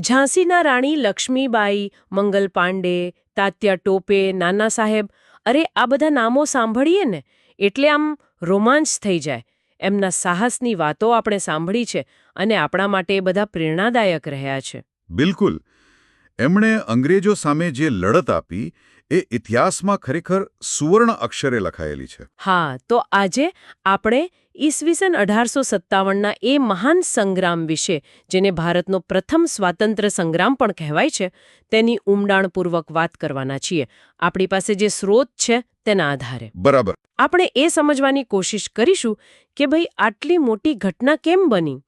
ઝાંસીના રાણી લક્ષ્મીબાઈ મંગલ પાંડે તાત્યા ટોપે, નાના સાહેબ, અરે આ બધા નામો સાંભળીએ ને, એટલે આમ રોમાંચ થઈ જાય. એમના સાહસની વાતો આપણે સાંભળી છે અને આપણા માટે બધા પ્રેરણાદાયક રહ્યા છે. બિલકુલ. એમણે અંગ્રેજો સામે જે લડત આપી એ ઇતિહાસમાં ખરેખર સુવર્ણ અક્ષરે લખાયેલી છે. હા તો આજે આપણે ઈસવીસન અઢારસો સત્તાવનના એ મહાન સંગ્રામ વિશે જેને ભારતનો પ્રથમ સ્વાતંત્ર્ય સંગ્રામ પણ કહેવાય છે તેની ઊંડાણપૂર્વક વાત કરવાના છીએ. આપણી પાસે જે સ્રોત છે તેના આધારે. બરાબર. આપણે એ સમજવાની કોશિશ કરીશું કે ભાઈ આટલી મોટી ઘટના કેમ બની?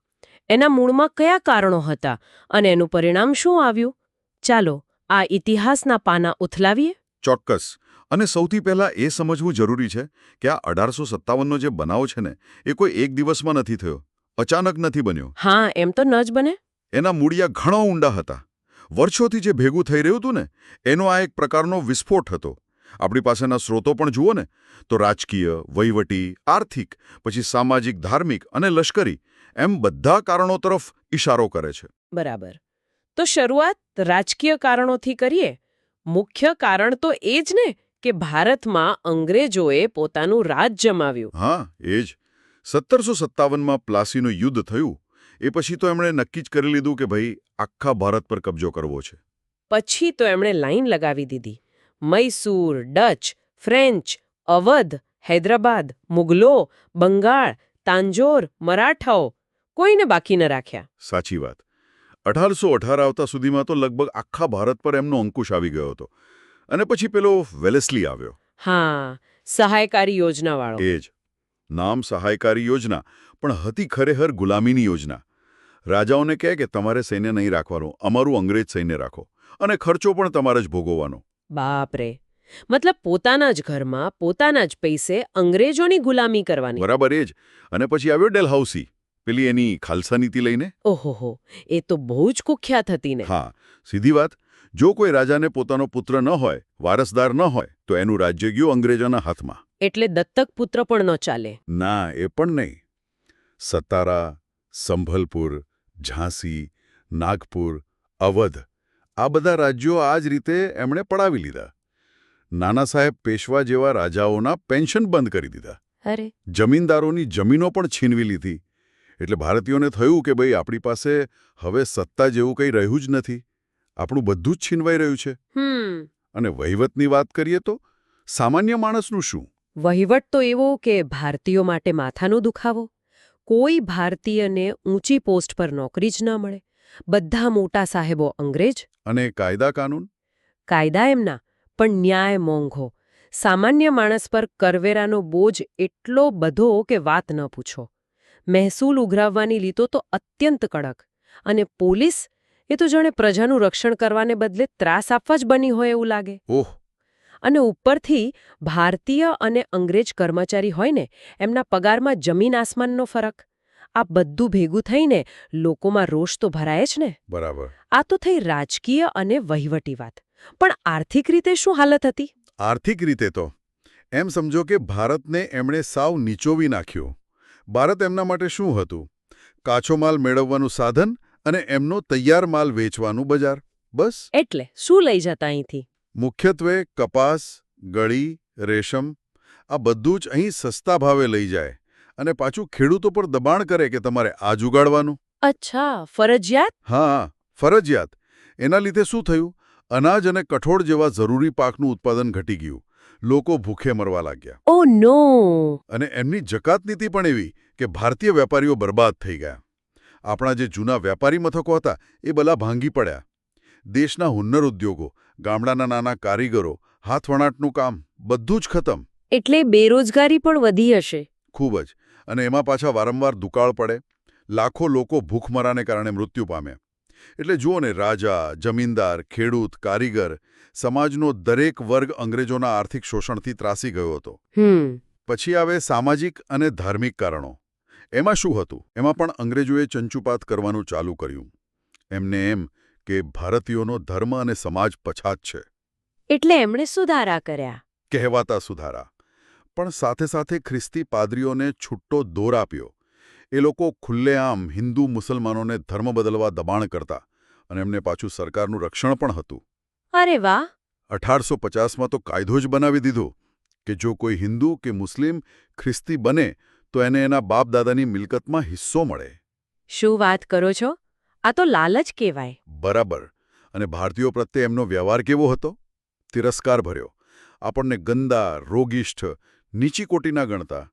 એના મૂળમાં કયા કારણો હતા? અને એનું પરિણામ શું આવ્યું? ચાલો આ ઇતિહાસના પાના ઉથલાવીએ. ચોક્કસ. અને સૌથી પહેલા એ સમજવું જરૂરી છે કે આ અઢારસો સત્તાવનનો જે બનાવ છે ને એ કોઈ એક દિવસમાં નથી થયો. અચાનક નથી બન્યો. હા એમ તો ન જ બને. એના મૂળિયા ઘણો ઊંડા હતા. વર્ષોથી જે ભેગું થઈ રહ્યું હતું ને એનો આ એક પ્રકારનો વિસ્ફોટ હતો. આપણી પાસેના સ્રોતો પણ જુઓ ને તો રાજકીય વહીવટી આર્થિક પછી સામાજિક ધાર્મિક અને લશ્કરી એમ બધા કારણો તરફ ઇશારો કરે છે. બરાબર. તો શરૂઆત રાજકીય કારણોથી કરીએ? મુખ્ય કારણ તો એ જ ને કે ભારતમાં અંગ્રેજોએ પોતાનું રાજ જમાવ્યું. હા એ જ. સત્તરસો સત્તાવનમાં પ્લાસીનું યુદ્ધ થયું. એ પછી તો એમણે નક્કી જ કરી લીધું કે ભાઈ આખા ભારત પર કબજો કરવો છે. પછી તો એમણે લાઈન લગાવી દીધી. મૈસૂર ડચ ફ્રેન્ચ અવધ હૈદરાબાદ મુગલો બંગાળ તાંજોર મરાઠાઓ. કોઈને બાકી ન રાખ્યા. સાચી વાત. અઢારસો અઢાર આવતા સુધીમાં તો લગભગ આખા ભારત પર એમનો અંકુશ આવી ગયો હતો. અને પછી પેલો વેલેસલી આવ્યો. હા સહાયકારી યોજનાવાળો. એ જ. નામ સહાયકારી યોજના પણ હતી ખરેખર ગુલામીની યોજના. રાજાઓને કહે કે તમારે સૈન્ય નહીં રાખવાનું અમારું અંગ્રેજ સૈન્ય રાખો. અને ખર્ચો પણ તમારે જ ભોગવવાનો. બાપરે. મતલબ પોતાના જ ઘરમાં પોતાના જ પૈસે અંગ્રેજોની ગુલામી કરવાની. બરાબર એ જ. અને પછી આવ્યો ડેલહાઉસી. પેલી એની ખાલસા નીતિ લઈને? ઓહો એ તો બહુ જ કુખ્યાત હતી ને. હા સીધી વાત જો કોઈ રાજાને પોતાનો પુત્ર ન હોય વારસદાર ન હોય તો એનું રાજ્ય ગયું અંગ્રેજોના હાથમાં. એટલે દત્તક પુત્ર પણ ન ચાલે. ના એ પણ નહીં. સતારા સંભલપુર ઝાંસી નાગપુર અવધ આ બધા રાજ્યો આ જ રીતે એમણે પડાવી લીધા. નાના સાહેબ પેશવા જેવા રાજાઓના પેન્શન બંધ કરી દીધા. અરે! જમીનદારોની જમીનો પણ છીનવી લીધી. એટલે ભારતીયોને થયું કે ભાઈ આપણી પાસે હવે સત્તા જેવું કંઈ રહ્યું જ નથી. આપણું બધું જ છીનવાઈ રહ્યું છે. હમ. અને વહીવટની વાત કરીએ તો સામાન્ય માણસનું શું? વહીવટ તો એવો કે ભારતીયો માટે માથાનો દુખાવો. કોઈ ભારતીયને ઊંચી પોસ્ટ પર નોકરી જ ન મળે. બધા મોટા સાહેબો અંગ્રેજ. અને કાયદા કાનૂન? કાયદા એમના પણ ન્યાય મોંઘો. સામાન્ય માણસ પર કરવેરાનો બોજ એટલો બધો કે વાત ન પૂછો. મહેસૂલ ઉઘરાવવાની લીતો તો અત્યંત કડક. અને પોલીસ? એ તો જાણે પ્રજાનું રક્ષણ કરવાને બદલે ત્રાસ આપવા જ બની હોય એવું લાગે. ઓહ. અને ઉપરથી ભારતીય અને અંગ્રેજ કર્મચારી હોય ને એમના પગારમાં જમીન આસમાનનો ફરક. આ બધું ભેગું થઈને લોકોમાં રોષ તો ભરાય જ ને? બરાબર. આ તો થઈ રાજકીય અને વહીવટી વાત. પણ આર્થિક રીતે શું હાલત હતી? આર્થિક રીતે તો. એમ સમજો કે ભારતને એમણે સાવ નીચોવી નાખ્યો. ભારત એમના માટે શું હતું? કાચો માલ મેળવવાનું સાધન અને એમનો તૈયાર માલ વેચવાનું બજાર. બસ. એટલે શું લઈ જતા અહીંથી? મુખ્યત્વે કપાસ ગળી રેશમ આ બધું જ અહીં સસ્તા ભાવે લઈ જાય. અને પાછું ખેડૂતો પર દબાણ કરે કે તમારે આ જુગાડવાનું અચ્છા ફરજિયાત? હા ફરજિયાત. એના લીધે શું થયું? અનાજ અને કઠોળ જેવા જરૂરી પાકનું ઉત્પાદન ઘટી ગયું. લોકો ભૂખે મરવા લાગ્યા. ઓ નો! અને એમની જકાત નીતિ પણ એવી કે ભારતીય વેપારીઓ બરબાદ થઈ ગયા. આપણા જે જૂના વેપારી મથકો હતા એ બલા ભાંગી પડ્યા. દેશના હુન્નર ઉદ્યોગો ગામડાના નાના કારીગરો હાથવણાટનું કામ બધું જ ખતમ. એટલે બેરોજગારી પણ વધી હશે. ખૂબ જ. અને એમાં પાછા વારંવાર દુકાળ પડે. લાખો લોકો ભૂખમરાને કારણે મૃત્યુ પામ્યા. એટલે જુઓ ને રાજા જમીનદાર ખેડૂત કારીગર સમાજનો દરેક વર્ગ અંગ્રેજોના આર્થિક શોષણથી ત્રાસી ગયો હતો. પછી આવે સામાજિક અને ધાર્મિક કારણો. એમાં શું હતું? એમાં પણ અંગ્રેજોએ ચંચુપાત કરવાનું ચાલુ કર્યું. એમને એમ કે ભારતીયોનો ધર્મ અને સમાજ પછાત છે. એટલે એમણે સુધારા કર્યા. કહેવાતા સુધારા. પણ સાથે સાથે ખ્રિસ્તી પાદરીઓને છૂટ્ટો દોર આપ્યો. એ લોકો ખુલ્લેઆમ હિન્દુ મુસલમાનોને ધર્મ બદલવા દબાણ કરતા અને એમને પાછું સરકારનું રક્ષણ પણ હતું. અરે વાહ! અઢારસો પચાસમાં તો કાયદો જ બનાવી દીધો કે જો કોઈ હિન્દુ કે મુસ્લિમ ખ્રિસ્તી બને તો એને એના બાપદાદાની મિલકતમાં હિસ્સો મળે. શું વાત કરો છો? આ તો લાલચ કહેવાય. બરાબર. અને ભારતીયો પ્રત્યે એમનો વ્યવહાર કેવો હતો? તિરસ્કાર ભર્યો. આપણને ગંદા રોગિષ્ઠ નીચી કોટીના ગણતા.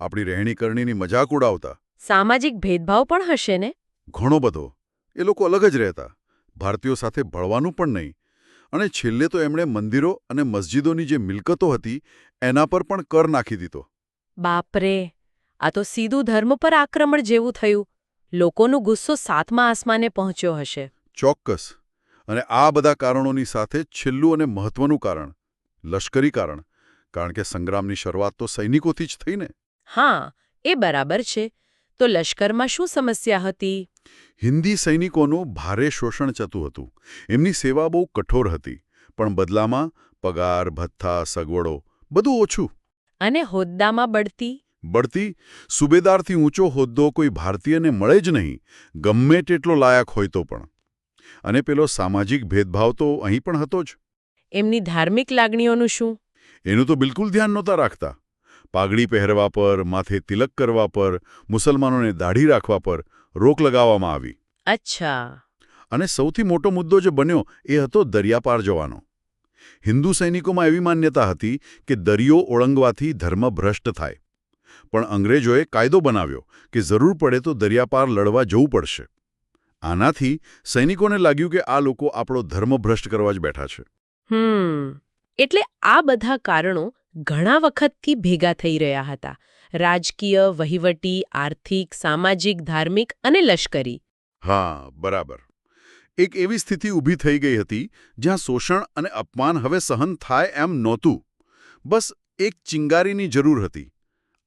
આપણી રહેણીકરણીની મજાક ઉડાવતા. સામાજિક ભેદભાવ પણ હશે ને? ઘણો બધો. એ લોકો અલગ જ રહેતા. ભારતીયો સાથે ભળવાનું પણ નહીં. અને છેલ્લે તો એમણે મંદિરો અને મસ્જિદોની જે મિલકતો હતી એના પર પણ કર નાખી દીધો. બાપરે! આ તો સીધું ધર્મ પર આક્રમણ જેવું થયું. લોકોનો ગુસ્સો સાતમા આસમાને પહોંચ્યો હશે. ચોક્કસ. અને આ બધા કારણોની સાથે છેલ્લું અને મહત્વનું કારણ લશ્કરી કારણ. કારણ કે સંગ્રામની શરૂઆત તો સૈનિકોથી જ થઈને હા એ બરાબર છે. તો લશ્કરમાં શું સમસ્યા હતી? હિન્દી સૈનિકોનું ભારે શોષણ થતું હતું. એમની સેવા બહુ કઠોર હતી પણ બદલામાં પગાર ભથ્થા સગવડો બધું ઓછું. અને હોદ્દામાં બઢતી? બઢતી? સુબેદારથી ઊંચો હોદ્દો કોઈ ભારતીયને મળે જ નહીં ગમે તેટલો લાયક હોય તો પણ. અને પેલો સામાજિક ભેદભાવ તો અહીં પણ હતો જ. એમની ધાર્મિક લાગણીઓનું શું? એનું તો બિલકુલ ધ્યાન નહોતા રાખતા. પાઘડી પહેરવા પર માથે તિલક કરવા પર મુસલમાનોને દાઢી રાખવા પર રોક લગાવવામાં આવી. અચ્છા. અને સૌથી મોટો મુદ્દો જે બન્યો એ હતો દરિયાપાર જવાનો. હિન્દુ સૈનિકોમાં એવી માન્યતા હતી કે દરિયો ઓળંગવાથી ધર્મ ભ્રષ્ટ થાય. પણ અંગ્રેજોએ કાયદો બનાવ્યો કે જરૂર પડે તો દરિયાપાર લડવા જવું પડશે. આનાથી સૈનિકોને લાગ્યું કે આ લોકો આપણો ધર્મ ભ્રષ્ટ કરવા જ બેઠા છે. હમ. એટલે આ બધા કારણો ઘણા વખતથી ભેગા થઈ રહ્યા હતા. રાજકીય વહીવટી આર્થિક સામાજિક ધાર્મિક અને લશ્કરી. હા બરાબર. એક એવી સ્થિતિ ઊભી થઈ ગઈ હતી જ્યાં શોષણ અને અપમાન હવે સહન થાય એમ નહોતું. બસ એક ચિંગારીની જરૂર હતી.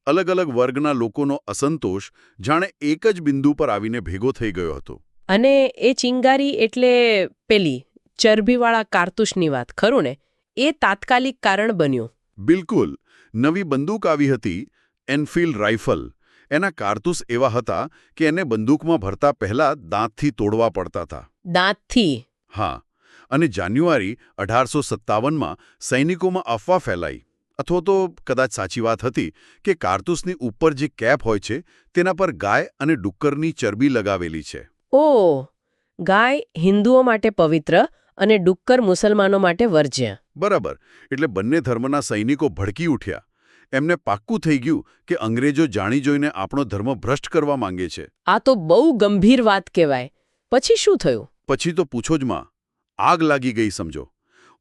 અલગ અલગ વર્ગના લોકોનો અસંતોષ જાણે એક જ બિંદુ પર આવીને ભેગો થઈ ગયો હતો. અને એ ચિંગારી એટલે પેલી ચરબીવાળા કારતુસની વાત ખરું ને? એ તાત્કાલિક કારણ બન્યું. બિલકુલ. નવી બંદૂક આવી હતી એનફિલ્ડ રાઇફલ. એના કારતૂસ એવા હતા કે એને બંદૂકમાં ભરતા પહેલા દાંતથી તોડવા પડતા હતા. દાંતથી? હા. અને જાન્યુઆરી અઢારસો સત્તાવનમાં સૈનિકોમાં અફવા ફેલાઈ. અથવા તો કદાચ સાચી વાત હતી કે કારતૂસની ઉપર જે કેપ હોય છે તેના પર ગાય અને ડુક્કરની ચરબી લગાવેલી છે. ઓ ગાય હિન્દુઓ માટે પવિત્ર અને ડુક્કર મુસલમાનો માટે વર્જ્ય. બરાબર. એટલે બંને ધર્મના સૈનિકો ભડકી ઉઠ્યા. એમને પાક્કું થઈ ગયું કે અંગ્રેજો જાણી જોઈને આપણો ધર્મ ભ્રષ્ટ કરવા માંગે છે. આ તો બહુ ગંભીર વાત કહેવાય. પછી શું થયું? પછી તો પૂછો જ માં. આગ લાગી ગઈ સમજો.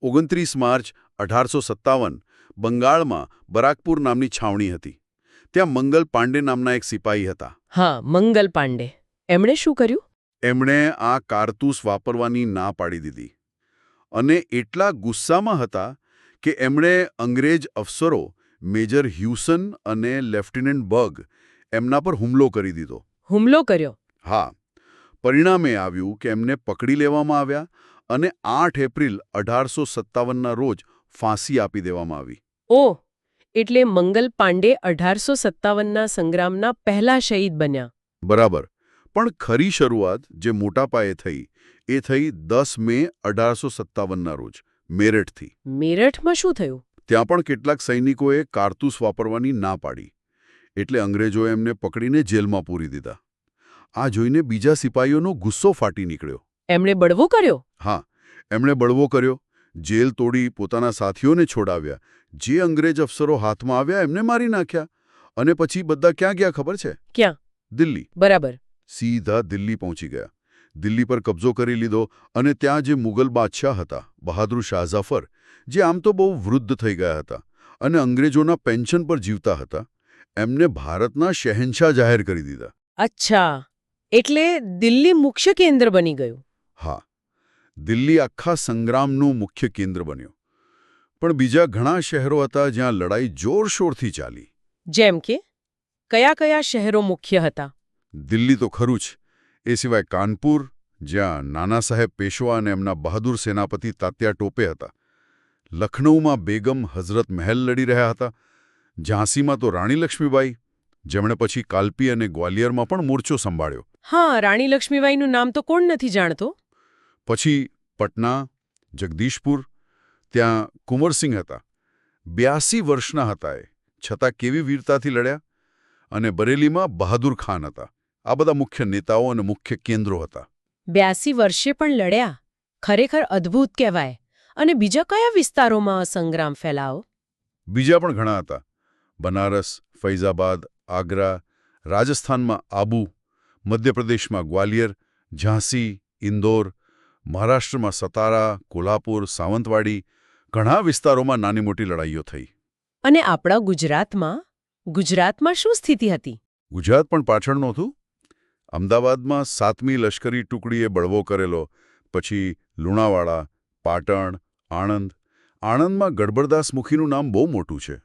ઓગણત્રીસ માર્ચ અઢારસો સત્તાવન બંગાળમાં બરાકપુર નામની છાવણી હતી. ત્યાં મંગલ પાંડે નામના એક સિપાહી હતા. હા મંગલ પાંડે. એમણે શું કર્યું? એમણે આ કારતૂસ વાપરવાની ના પાડી દીધી. અને એટલા ગુસ્સામાં હતા કે એમણે અંગ્રેજ અફસરો મેજર હ્યુસન અને લેફ્ટિનન્ટ બગ એમના પર હુમલો કરી દીધો. હુમલો કર્યો? હા. પરિણામે આવ્યું કે એમને પકડી લેવામાં આવ્યા અને આઠ એપ્રિલ અઢારસો સત્તાવનના રોજ ફાંસી આપી દેવામાં આવી. ઓ! એટલે મંગલ પાંડે અઢારસો સત્તાવનના સંગ્રામના પહેલા શહીદ બન્યા. બરાબર. પણ ખરી શરૂઆત જે મોટા પાયે થઈ એ થઈ દસ મે અઢારસો સત્તાવનના રોજ મેરઠથી. મેરઠમાં શું થયું? ત્યાં પણ કેટલાક સૈનિકોએ કારતૂસ વાપરવાની ના પાડી એટલે અંગ્રેજોએ એમને પકડીને જેલમાં પૂરી દીધા. આ જોઈને બીજા સિપાહીઓનો ગુસ્સો ફાટી નીકળ્યો. એમણે બળવો કર્યો? હા એમણે બળવો કર્યો. જેલ તોડી પોતાના સાથીઓને છોડાવ્યા. જે અંગ્રેજ અફસરો હાથમાં આવ્યા એમને મારી નાખ્યા. અને પછી બધા ક્યાં ગયા ખબર છે? ક્યાં? દિલ્હી. બરાબર. સીધા દિલ્હી પહોંચી ગયા. દિલ્હી પર કબજો કરી લીધો અને ત્યાં જે મુગલ બાદશાહ હતા બહાદુર શાહ ઝફર જે આમ તો બહુ વૃદ્ધ થઈ ગયા હતા અને અંગ્રેજોના પેન્શન પર જીવતા હતા એમને ભારતના શહેનશાહ જાહેર કરી દીધા. અચ્છા. એટલે દિલ્હી મુખ્ય કેન્દ્ર બની ગયું. હા. દિલ્હી આખા સંગ્રામનું મુખ્ય કેન્દ્ર બન્યું. પણ બીજા ઘણા શહેરો હતા જ્યાં લડાઈ જોરશોરથી ચાલી. જેમ કે? કયા કયા શહેરો મુખ્ય હતા? દિલ્હી તો ખરું જ. એ સિવાય કાનપુર જ્યાં નાના સાહેબ પેશવા અને એમના બહાદુર સેનાપતિ તાત્યા ટોપે હતા. લખનૌમાં બેગમ હઝરત મહેલ લડી રહ્યા હતા. ઝાંસીમાં તો રાણી લક્ષ્મીબાઈ જેમણે પછી કાલ્પી અને ગ્વાલિયરમાં પણ મોરચો સંભાળ્યો. હા રાણી લક્ષ્મીબાઈનું નામ તો કોણ નથી જાણતો? પછી પટના જગદીશપુર ત્યાં કુંવરસિંહ હતા. બ્યાસી વર્ષના હતા એ છતાં કેવી વીરતાથી લડ્યા અને બરેલીમાં બહાદુર ખાન હતા. આ બધા મુખ્ય નેતાઓ અને મુખ્ય કેન્દ્રો હતા. બ્યાસી વર્ષે પણ લડ્યા. ખરેખર અદ્ભુત કહેવાય. અને બીજા કયા વિસ્તારોમાં સંગ્રામ ફેલાવો બીજા પણ ઘણા હતા. બનારસ ફૈઝાબાદ આગ્રા રાજસ્થાનમાં આબુ મધ્યપ્રદેશમાં ગ્વાલિયર ઝાંસી ઇન્દોર મહારાષ્ટ્રમાં સતારા કોલ્હાપુર સાવંતવાડી ઘણા વિસ્તારોમાં નાની મોટી લડાઈઓ થઈ. અને આપણા ગુજરાતમાં? ગુજરાતમાં શું સ્થિતિ હતી? ગુજરાત પણ પાછળ નહોતું? અમદાવાદમાં સાતમી લશ્કરી ટુકડીએ બળવો કરેલો પછી લુણાવાડા પાટણ આણંદ. આણંદમાં ગડબડદાસ મુખીનું નામ બહુ મોટું છે.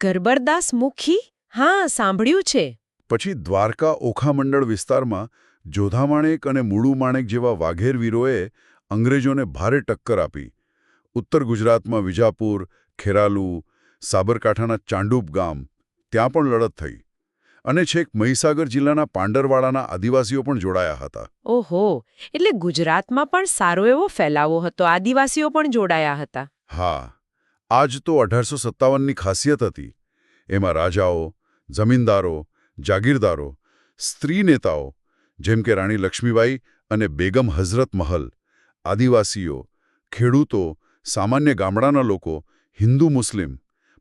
ગરબરદાસ મુખી? હા સાંભળ્યું છે. પછી દ્વારકા ઓખા મંડળ વિસ્તારમાં જોધામાણેક અને મૂળુ માણેક જેવા વાઘેરવીરોએ અંગ્રેજોને ભારે ટક્કર આપી. ઉત્તર ગુજરાતમાં વિજાપુર ખેરાલુ સાબરકાંઠાના ચાંડુપ ગામ ત્યાં પણ લડત થઈ. અને છેક મહીસાગર જિલ્લાના પાંડરવાડાના આદિવાસીઓ પણ જોડાયા હતા. ઓહો એટલે ગુજરાતમાં પણ સારો એવો ફેલાવો હતો આદિવાસીઓ પણ જોડાયા હતા. હા આજ તો અઢારસો સત્તાવનની ખાસિયત હતી. એમાં રાજાઓ જમીનદારો જાગીરદારો સ્ત્રી નેતાઓ જેમ કે રાણી લક્ષ્મીબાઈ અને બેગમ હઝરત મહલ આદિવાસીઓ ખેડૂતો સામાન્ય ગામડાના લોકો હિન્દુ મુસ્લિમ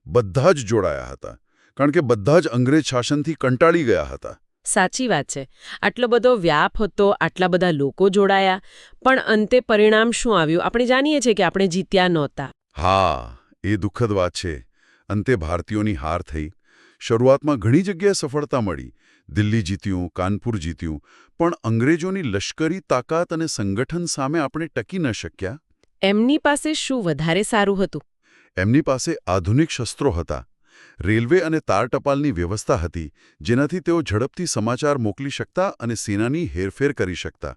બધા જ જોડાયા હતા. કારણ કે બધા જ અંગ્રેજ શાસનથી કંટાળી ગયા હતા. સાચી વાત છે. આટલો બધો વ્યાપ હતો આટલા બધા લોકો જોડાયા પણ અંતે પરિણામ શું આવ્યું? આપણે જાણીએ છીએ કે આપણે જીત્યા નહોતા. હા એ દુઃખદ વાત છે. અંતે ભારતીયોની હાર થઈ. શરૂઆતમાં ઘણી જગ્યાએ સફળતા મળી. દિલ્હી જીત્યું કાનપુર જીત્યું પણ અંગ્રેજોની લશ્કરી તાકાત અને સંગઠન સામે આપણે ટકી ન શક્યા? એમની પાસે શું વધારે સારું હતું? એમની પાસે આધુનિક શસ્ત્રો હતા. રેલવે અને તાર ટપાલની વ્યવસ્થા હતી જેનાથી તેઓ ઝડપથી સમાચાર મોકલી શકતા અને સેનાની હેરફેર કરી શકતા.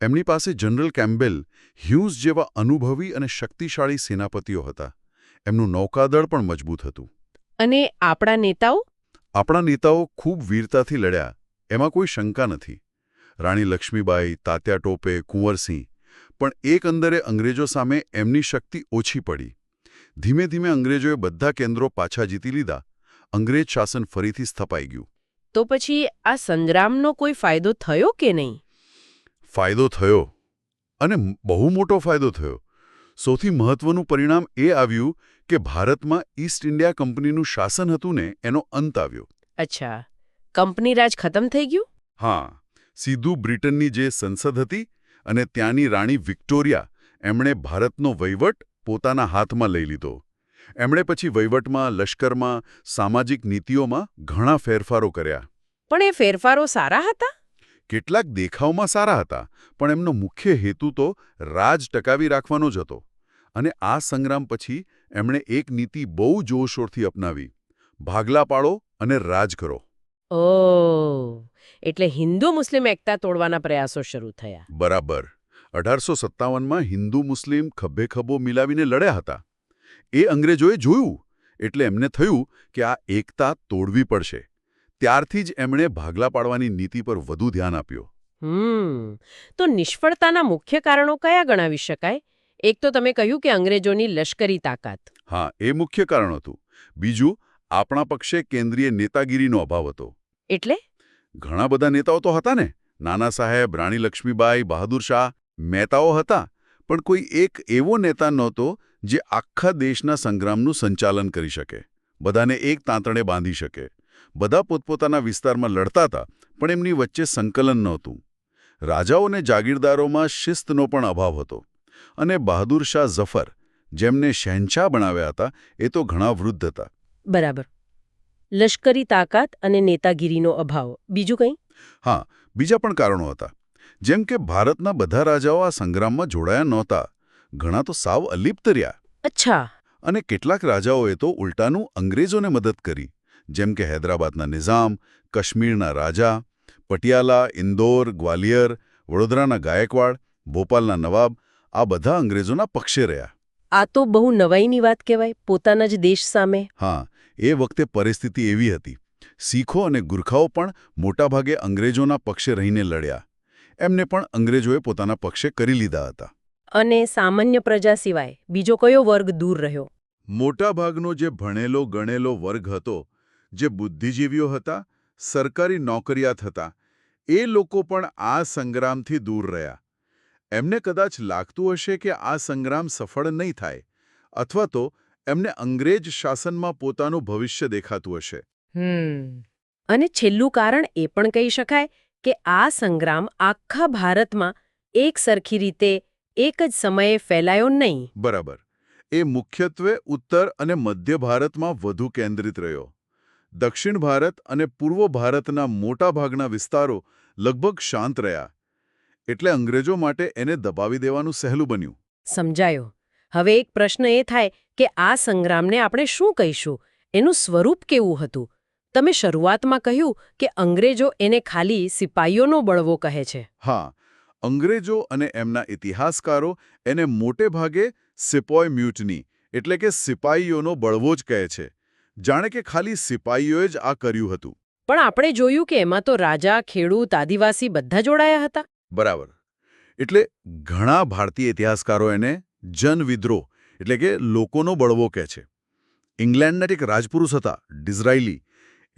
એમની પાસે જનરલ કેમ્બેલ હ્યુઝ જેવા અનુભવી અને શક્તિશાળી સેનાપતિઓ હતા. એમનું નૌકાદળ પણ મજબૂત હતું. અને આપણા નેતાઓ? આપણા નેતાઓ ખૂબ વીરતાથી લડ્યા એમાં કોઈ શંકા નથી. રાણી લક્ષ્મીબાઈ તાત્યા ટોપે કુંવરસિંહ પણ એક અંદરે અંગ્રેજો સામે એમની શક્તિ ઓછી પડી. ધીમે ધીમે અંગ્રેજોએ બધા કેન્દ્રો પાછા જીતી લીધા. અંગ્રેજ શાસન ફરીથી સ્થપાઈ ગયું. તો પછી આ સંગ્રામનો કોઈ ફાયદો થયો કે નહીં? ફાયદો થયો. અને બહુ મોટો ફાયદો થયો. સૌથી મહત્વનું પરિણામ એ આવ્યું કે ભારતમાં ઈસ્ટ ઇન્ડિયા કંપનીનું શાસન હતું ને એનો અંત આવ્યો. અચ્છા. કંપની રાજ ખતમ થઈ ગયું? હા. સીધું બ્રિટનની જે સંસદ હતી અને ત્યાંની રાણી વિક્ટોરિયા એમણે ભારતનો વહીવટ પોતાના હાથમાં લઈ લીધો. એમણે પછી વહીવટમાં લશ્કરમાં સામાજિક નીતિઓમાં ઘણા ફેરફારો કર્યા. પણ એ ફેરફારો સારા હતા? કેટલાક દેખાવમાં સારા હતા પણ એમનો મુખ્ય હેતુ તો રાજ ટકાવી રાખવાનો જ હતો. અને આ સંગ્રામ પછી એમણે એક નીતિ બહુ જોરશોરથી અપનાવી. ભાગલા પાડો અને રાજ કરો. ઓ એટલે હિન્દુ મુસ્લિમ એકતા તોડવાના પ્રયાસો શરૂ થયા. બરાબર. અઢારસો સત્તાવનમાં હિન્દુ મુસ્લિમ ખભે ખભો મિલાવીને લડ્યા હતા. એ અંગ્રેજોએ જોયું એટલે એમને થયું કે આ એકતા તોડવી પડશે. ત્યારથી જ એમણે ભાગલા પાડવાની નીતિ પર વધુ ધ્યાન આપ્યું. તો નિષ્ફળતાના મુખ્ય કારણો કયા ગણાવી શકાય? એક તો તમે કહ્યું કે અંગ્રેજોની લશ્કરી તાકાત. હા એ મુખ્ય કારણ હતું. બીજું આપણા પક્ષે કેન્દ્રીય નેતાગીરીનો અભાવ હતો. એટલે? ઘણા બધા નેતાઓ તો હતા ને. નાના સાહેબ રાણી લક્ષ્મીબાઈ બહાદુર શાહ મહેતાઓ હતા પણ કોઈ એક એવો નેતા નહોતો જે આખા દેશના સંગ્રામનું સંચાલન કરી શકે બધાને એક તાંતણે બાંધી શકે. બધા પોતપોતાના વિસ્તારમાં લડતા હતા પણ એમની વચ્ચે સંકલન નહોતું. રાજાઓ અને જાગીરદારોમાં શિસ્તનો પણ અભાવ હતો અને બહાદુર શાહ ઝફર જેમને શહેનશાહ બનાવ્યા હતા એ તો ઘણા વૃદ્ધ હતા. બરાબર. લશ્કરી તાકાત અને નેતાગીરીનો અભાવ. બીજું કંઈ? હા બીજા પણ કારણો હતા. જેમ કે ભારતના બધા રાજાઓ આ સંગ્રામમાં જોડાયા નહોતા. ઘણા તો સાવ અલિપ્ત રહ્યા. અચ્છા. અને કેટલાક રાજાઓએ તો ઉલટાનું અંગ્રેજોને મદદ કરી જેમ કે હૈદરાબાદના નિઝામ કાશ્મીરના રાજા પટિયાલા ઇન્દોર ગ્વાલિયર વડોદરાના ગાયકવાડ ભોપાલના નવાબ આ બધા અંગ્રેજોના પક્ષે રહ્યા. આ તો બહુ નવાઈની વાત કહેવાય પોતાના જ દેશ સામે. હા એ વખતે પરિસ્થિતિ એવી હતી. શીખો અને ગુરખાઓ પણ મોટાભાગે અંગ્રેજોના પક્ષે રહીને લડ્યા. એમને પણ અંગ્રેજોએ પોતાના પક્ષે કરી લીધા હતા. અને સામાન્ય પ્રજા સિવાય બીજો કયો વર્ગ દૂર રહ્યો? મોટાભાગનો જે ભણેલો ગણેલો વર્ગ હતો જે બુદ્ધિજીવીઓ હતા સરકારી નોકરિયાત હતા એ લોકો પણ આ સંગ્રામથી દૂર રહ્યા. એમને કદાચ લાગતું હશે કે આ સંગ્રામ સફળ નહીં થાય અથવા તો એમને અંગ્રેજ શાસનમાં પોતાનું ભવિષ્ય દેખાતું હશે. હમ. અને છેલ્લું કારણ એ પણ કહી શકાય કે આ સંગ્રામ આખા ભારતમાં એક સરખી રીતે એક જ સમયે ફેલાયો નહીં. બરાબર. એ મુખ્યત્વે ઉત્તર અને મધ્ય ભારતમાં વધુ કેન્દ્રિત રહ્યો. દક્ષિણ ભારત અને પૂર્વ ભારતના મોટાભાગના વિસ્તારો લગભગ શાંત રહ્યા. એટલે અંગ્રેજો માટે એને દબાવી દેવાનું સહેલું બન્યું. સમજાયો. હવે એક પ્રશ્ન એ થાય કે આ સંગ્રામને આપણે શું કહીશું? એનું સ્વરૂપ કેવું હતું? તમે શરૂઆતમાં કહ્યું કે અંગ્રેજો એને ખાલી સિપાઈઓનો બળવો કહે છે. હા અંગ્રેજો અને એમના ઇતિહાસકારો એને મોટે ભાગે સિપોય મ્યુટની એટલે કે સિપાઈઓનો બળવો જ કહે છે. જાણે કે ખાલી સિપાઈઓએ જ આ કર્યું હતું. પણ આપણે જોયું કે એમાં તો રાજા ખેડૂત આદિવાસી બધા જોડાયા હતા. બરાબર. એટલે ઘણા ભારતીય ઇતિહાસકારો એને જનવિદ્રોહ એટલે કે લોકોનો બળવો કહે છે. ઇંગ્લેન્ડના એક રાજપુરુષ હતા ડિઝરાઇલી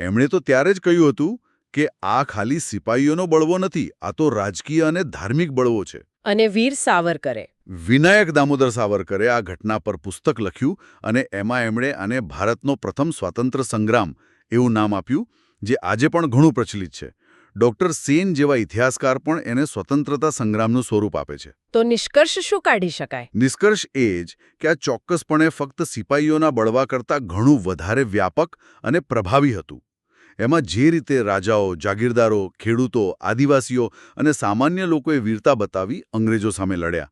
એમણે તો ત્યારે જ કહ્યું હતું કે આ ખાલી સિપાઈઓનો બળવો નથી આ તો રાજકીય અને ધાર્મિક બળવો છે. અને વીર સાવરકરે. વિનાયક દામોદર સાવરકરે આ ઘટના પર પુસ્તક લખ્યું અને એમાં એમણે આને ભારતનો પ્રથમ સ્વાતંત્ર્ય સંગ્રામ એવું નામ આપ્યું જે આજે પણ ઘણું પ્રચલિત છે. ડોક્ટર સેન જેવા ઇતિહાસકાર પણ એને સ્વતંત્રતા સંગ્રામનું સ્વરૂપ આપે છે. તો નિષ્કર્ષ શું કાઢી શકાય? નિષ્કર્ષ એ જ કે આ ચોક્કસપણે ફક્ત સિપાઈઓના બળવા કરતાં ઘણું વધારે વ્યાપક અને પ્રભાવી હતું. એમાં જે રીતે રાજાઓ, જાગીરદારો, ખેડૂતો, આદિવાસીઓ અને સામાન્ય લોકોએ વીરતા બતાવી અંગ્રેજો સામે લડ્યા.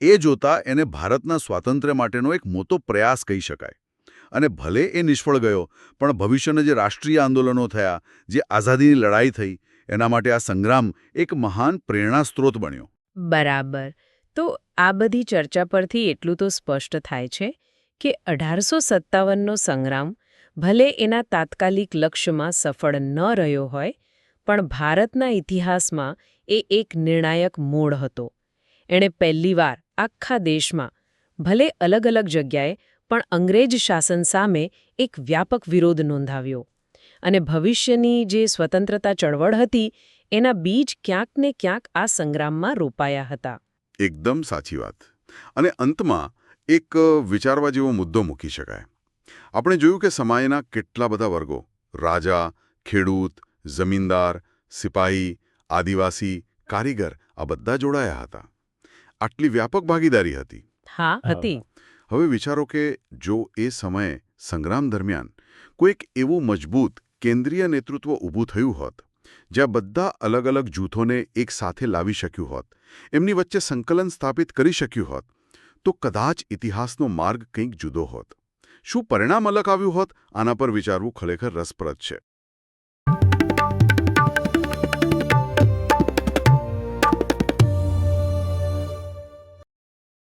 એ જોતા એને ભારતના સ્વાતંત્ર્ય માટેનો એક મોટો પ્રયાસ કહી શકાય. અને ભલે એ નિષ્ફળ ગયો, પણ ભવિષ્યના જે રાષ્ટ્રીય આંદોલનો થયા, જે આઝાદીની લડાઈ થઈ, એના માટે આ સંગ્રામ એક મહાન પ્રેરણા સ્ત્રોત બન્યો. બરાબર. તો આ બધી ચર્ચા પરથી એટલું તો સ્પષ્ટ થાય છે કે અઢારસો સત્તાવનનો સંગ્રામ ભલે એના તાત્કાલિક લક્ષ્યમાં સફળ ન રહ્યો હોય, પણ ભારતના ઇતિહાસમાં એ એક નિર્ણાયક મોડ હતો. એણે પહેલીવાર આખા દેશમાં, ભલે અલગ અલગ જગ્યાએ, પણ અંગ્રેજ શાસન સામે એક વ્યાપક વિરોધ નોંધાવ્યો. અને ભવિષ્યની જે સ્વતંત્રતા ચળવળ હતી, એના બીજ ક્યાંક ને ક્યાંક આ સંગ્રામમાં રોપાયા હતા. એકદમ સાચી વાત. અને અંતમાં એક વિચારવા જેવો મુદ્દો મૂકી શકાય. આપણે જોયું કે સમાજના કેટલા બધા વર્ગો. રાજા ખેડૂત જમીનદાર સિપાહી આદિવાસી કારીગર આ બધા જોડાયા હતા. આટલી વ્યાપક ભાગીદારી હતી. હા હતી. હવે વિચારો કે જો એ સમયે સંગ્રામ દરમિયાન કોઈક એવું મજબૂત કેન્દ્રીય નેતૃત્વ ઊભું થયું હોત જ્યાં બધા અલગ અલગ જૂથોને એક સાથે લાવી શક્યું હોત એમની વચ્ચે સંકલન સ્થાપિત કરી શક્યું હોત તો કદાચ ઇતિહાસનો માર્ગ કંઈક જુદો હોત. શું પરિણામ અલગ આવ્યું હોત? આના પર વિચારવું ખરેખર રસપ્રદ છે.